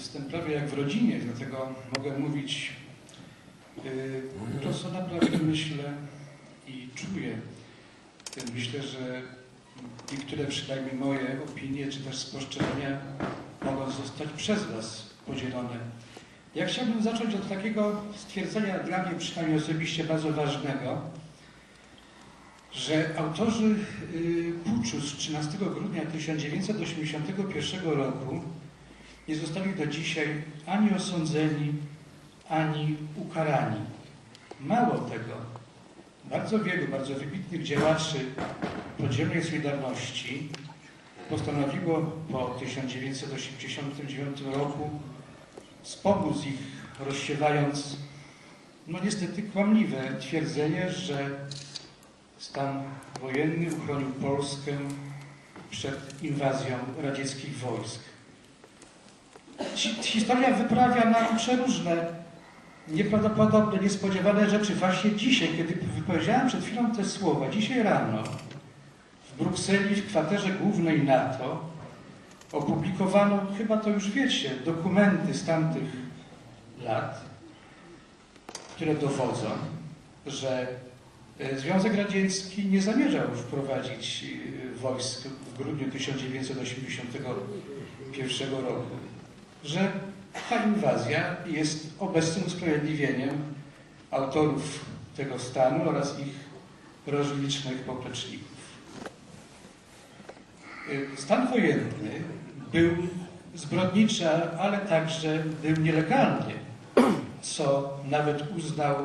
Jestem prawie jak w rodzinie, dlatego mogę mówić yy, to, co naprawdę myślę i czuję. Myślę, że niektóre przynajmniej moje opinie czy też spostrzeżenia mogą zostać przez Was podzielone. Ja chciałbym zacząć od takiego stwierdzenia dla mnie przynajmniej osobiście bardzo ważnego, że autorzy y, puczu z 13 grudnia 1981 roku nie zostali do dzisiaj ani osądzeni, ani ukarani. Mało tego, bardzo wielu, bardzo wybitnych działaczy podziemnej Solidarności postanowiło po 1989 roku wspomóc ich, rozsiewając, no niestety kłamliwe twierdzenie, że stan wojenny uchronił Polskę przed inwazją radzieckich wojsk. Hi- Historia wyprawia nam przeróżne, nieprawdopodobne, niespodziewane rzeczy. Właśnie dzisiaj, kiedy wypowiedziałem przed chwilą te słowa, dzisiaj rano w Brukseli, w kwaterze głównej NATO, opublikowano, chyba to już wiecie, dokumenty z tamtych lat, które dowodzą, że e, Związek Radziecki nie zamierzał wprowadzić e, wojsk w grudniu 1981 roku, że ta inwazja jest obecnym usprawiedliwieniem autorów tego stanu oraz ich rozlicznych popleczników. E, Stan wojenny był zbrodniczy, ale także był nielegalny, co nawet uznał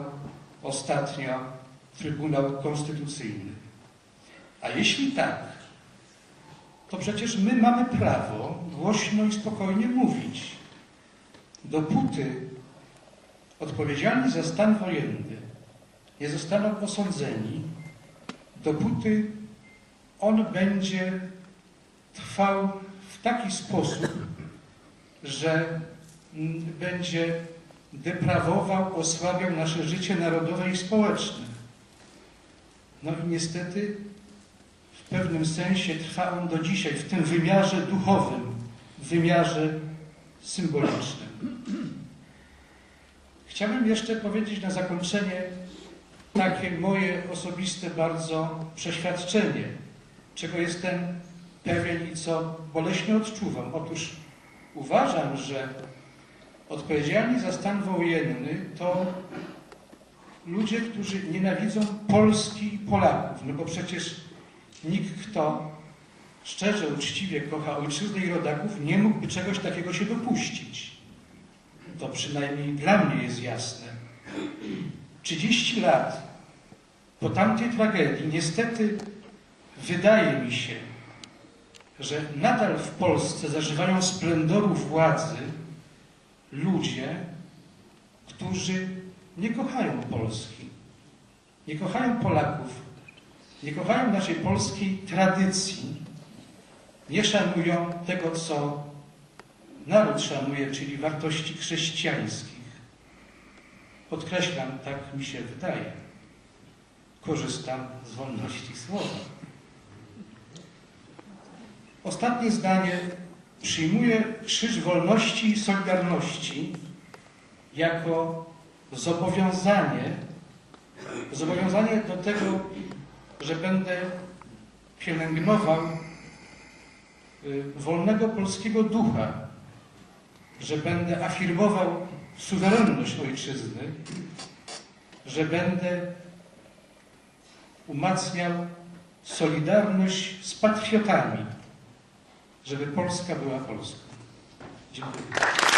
ostatnio Trybunał Konstytucyjny. A jeśli tak, to przecież my mamy prawo głośno i spokojnie mówić. Dopóty odpowiedzialni za stan wojenny nie zostaną osądzeni, dopóty on będzie trwał w taki sposób, że będzie deprawował, osłabiał nasze życie narodowe i społeczne. No i niestety w pewnym sensie trwa on do dzisiaj w tym wymiarze duchowym, w wymiarze symbolicznym. Chciałbym jeszcze powiedzieć na zakończenie takie moje osobiste bardzo przeświadczenie, czego jestem pewien i co boleśnie odczuwam. Otóż uważam, że odpowiedzialni za stan wojenny to ludzie, którzy nienawidzą Polski i Polaków. No bo przecież nikt, kto szczerze, uczciwie kocha ojczyznę i rodaków, nie mógłby czegoś takiego się dopuścić. To przynajmniej dla mnie jest jasne. 30 lat po tamtej tragedii niestety wydaje mi się, że nadal w Polsce zażywają splendoru władzy ludzie, którzy nie kochają Polski, nie kochają Polaków, nie kochają naszej polskiej tradycji, nie szanują tego, co naród szanuje, czyli wartości chrześcijańskich. Podkreślam, tak mi się wydaje. Korzystam z wolności słowa. Ostatnie zdanie. Przyjmuję krzyż wolności i solidarności jako zobowiązanie, zobowiązanie do tego, że będę pielęgnował y, wolnego polskiego ducha, że będę afirmował suwerenność ojczyzny, że będę umacniał solidarność z patriotami, żeby Polska była Polską. Dziękuję.